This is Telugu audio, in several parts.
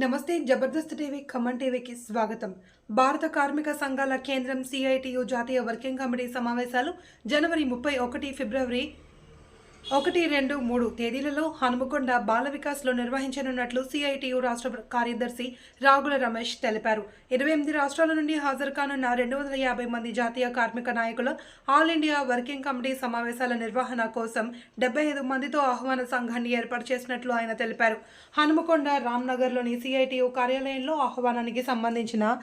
నమస్తే జబర్దస్త్ టీవీ ఖమ్మం టీవీకి స్వాగతం. భారత కార్మిక సంఘాల కేంద్రం సిఐటియు జాతీయ వర్కింగ్ కమిటీ సమావేశాలు జనవరి ముప్పై ఒకటి ఫిబ్రవరి ఒకటి రెండు మూడు తేదీలలో హనుమకొండ బాల వికాస్లో నిర్వహించనున్నట్లు సిఐటియు రాష్ట్ర కార్యదర్శి రాగుల రమేష్ తెలిపారు. ఇరవై ఎనిమిది రాష్ట్రాల నుండి హాజరు కానున్న రెండు వందల యాభై మంది జాతీయ కార్మిక నాయకుల ఆల్ ఇండియా వర్కింగ్ కమిటీ సమావేశాల నిర్వహణ కోసం డెబ్బై ఐదు మందితో ఆహ్వాన సంఘాన్ని ఏర్పాటు చేసినట్లు ఆయన తెలిపారు. హనుమకొండ రామ్నగర్లోని సిఐటియు కార్యాలయంలో ఆహ్వానానికి సంబంధించిన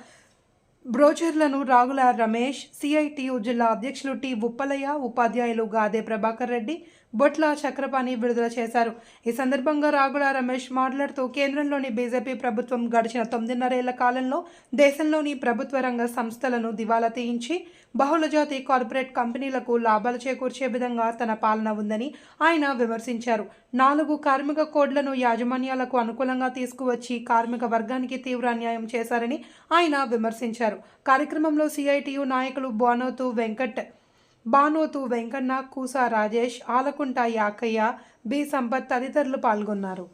బ్రోచర్లను రాగుల రమేష్ సిఐటియు జిల్లా అధ్యక్షులు టి ఉప్పలయ్య ఉపాధ్యాయులు గాదే ప్రభాకర్ రెడ్డి బొట్ల చక్రపాణి విడుదల చేశారు. ఈ సందర్భంగా రాగుల రమేష్ మాట్లాడుతూ కేంద్రంలోని బీజేపీ ప్రభుత్వం గడిచిన తొమ్మిదిన్నరేళ్ళ కాలంలో దేశంలోని ప్రభుత్వ రంగ సంస్థలను దివాలా తీయించి బహుళజాతి కార్పొరేట్ కంపెనీలకు లాభాలు చేకూర్చే విధంగా తన పాలన ఉందని ఆయన విమర్శించారు. నాలుగు కార్మిక కోడ్లను యాజమాన్యాలకు అనుకూలంగా తీసుకువచ్చి కార్మిక వర్గానికి తీవ్ర అన్యాయం చేశారని ఆయన విమర్శించారు. కార్యక్రమంలో సిఐటియు నాయకులు బోనోతు వెంకట్ బానోతు వెంకన్న కూసా రాజేష్ ఆలకుంట యాకయ్య బి. సంపత్ తదితరులు పాల్గొన్నారు.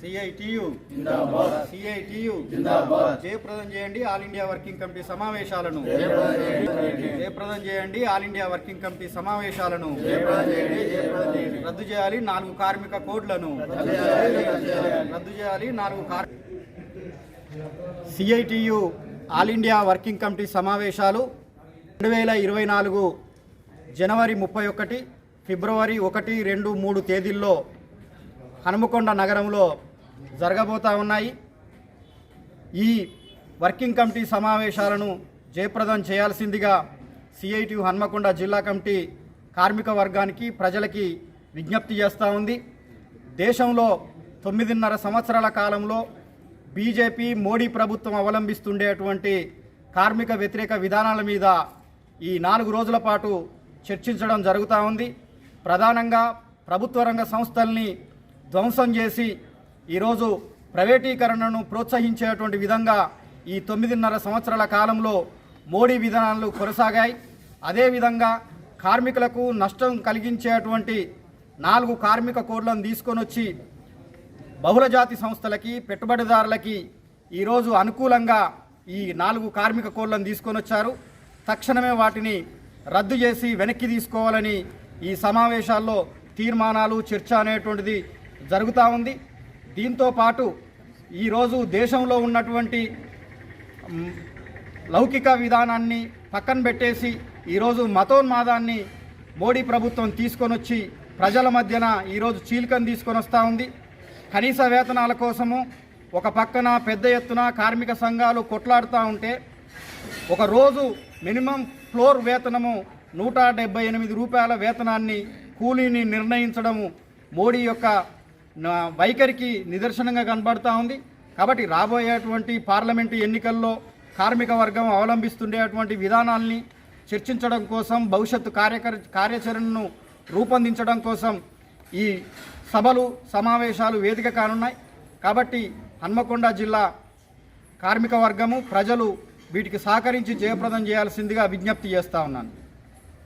సిఐటియు సిఐటియు జయప్రదం చేయండి. ఆల్ ఇండియా వర్కింగ్ కమిటీ సమావేశాలను జయప్రదం చేయండి. ఆల్ ఇండియా వర్కింగ్ కమిటీ సమావేశాలను రద్దు చేయాలి. నాలుగు కార్మిక కోడ్లను రద్దు చేయాలి. నాలుగు car CITU all India working committee సమావేశాలు రెండు వేల ఇరవై నాలుగు జనవరి ముప్పై ఒకటి ఫిబ్రవరి ఒకటి రెండు మూడు తేదీల్లో హనుమకొండ నగరంలో జరగబోతా ఉన్నాయి. ఈ వర్కింగ్ కమిటీ సమావేశాలను జయప్రదం చేయాల్సిందిగా సిఐటి హన్మకొండ జిల్లా కమిటీ కార్మిక వర్గానికి ప్రజలకి విజ్ఞప్తి చేస్తూ ఉంది. దేశంలో తొమ్మిదిన్నర సంవత్సరాల కాలంలో బీజేపీ మోడీ ప్రభుత్వం అవలంబిస్తుండేటువంటి కార్మిక వ్యతిరేక విధానాల మీద ఈ నాలుగు రోజుల పాటు చర్చించడం జరుగుతూ ఉంది. ప్రధానంగా ప్రభుత్వ రంగ సంస్థల్ని ధ్వంసం చేసి ఈరోజు ప్రైవేటీకరణను ప్రోత్సహించేటువంటి విధంగా ఈ తొమ్మిదిన్నర సంవత్సరాల కాలంలో మోడీ విధానాలు కొనసాగాయి. అదేవిధంగా కార్మికులకు నష్టం కలిగించేటువంటి నాలుగు కార్మిక కోడ్లను తీసుకొని వచ్చి బహుళజాతి సంస్థలకి పెట్టుబడిదారులకి ఈరోజు అనుకూలంగా ఈ నాలుగు కార్మిక కోళ్ళను తీసుకొని వచ్చారు. తక్షణమే వాటిని రద్దు చేసి వెనక్కి తీసుకోవాలని ఈ సమావేశాల్లో తీర్మానాలు చర్చ అనేటువంటిది జరుగుతూ ఉంది. దీంతో పాటు ఈరోజు దేశంలో ఉన్నటువంటి లౌకిక విధానాన్ని పక్కన పెట్టేసి ఈరోజు మతోన్మాదాన్ని మోడీ ప్రభుత్వం తీసుకొని వచ్చి ప్రజల మధ్యన ఈరోజు చీలికను తీసుకొని వస్తూ ఉంది. కనీస వేతనాల కోసము ఒక పక్కన పెద్ద ఎత్తున కార్మిక సంఘాలు కొట్లాడుతూ ఉంటే ఒకరోజు మినిమం ఫ్లోర్ వేతనము నూట డెబ్బై ఎనిమిది రూపాయల వేతనాన్ని కూలీని నిర్ణయించడము మోడీ యొక్క వైఖరికి నిదర్శనంగా కనబడుతూ ఉంది. కాబట్టి రాబోయేటువంటి పార్లమెంటు ఎన్నికల్లో కార్మిక వర్గం అవలంబిస్తుండేటువంటి విధానాల్ని చర్చించడం కోసం భవిష్యత్తు కార్యకర కార్యాచరణను రూపొందించడం కోసం ఈ సభలు సమావేశాలు వేదిక కానున్నాయి. కాబట్టి హన్మకొండ జిల్లా కార్మిక వర్గము ప్రజలు వీటికి సహకరించి జయప్రదం చేయాల్సిందిగా విజ్ఞప్తి చేస్తా ఉన్నాను.